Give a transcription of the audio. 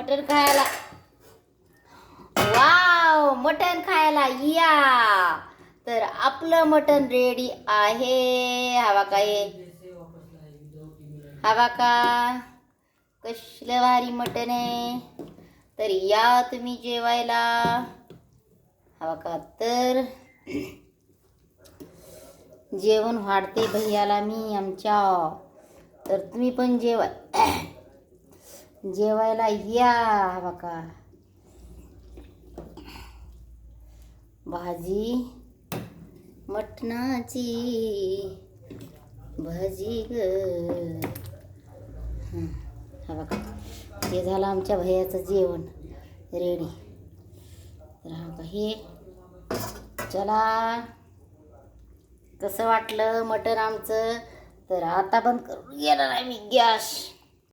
मटण खायला. वाव मटण खायला. या. तर आपलं मटण रेडी आहे. हवा काय? हवा का? कसलं भारी मटण आहे. तर या तुम्ही जेवायला. हवा का? तर जेवण वाढते भैयाला मी आमच्या. तर तुम्ही पण जेवा. जेवायला या बका का भाजी मटणाची भाजी ग. हा बघा. हे झालं आमच्या भैयाचं जेवण. रेडी तर हा हे चला. कसं वाटलं मटण आमचं? तर आता बंद करून येणार नाही मी गॅस.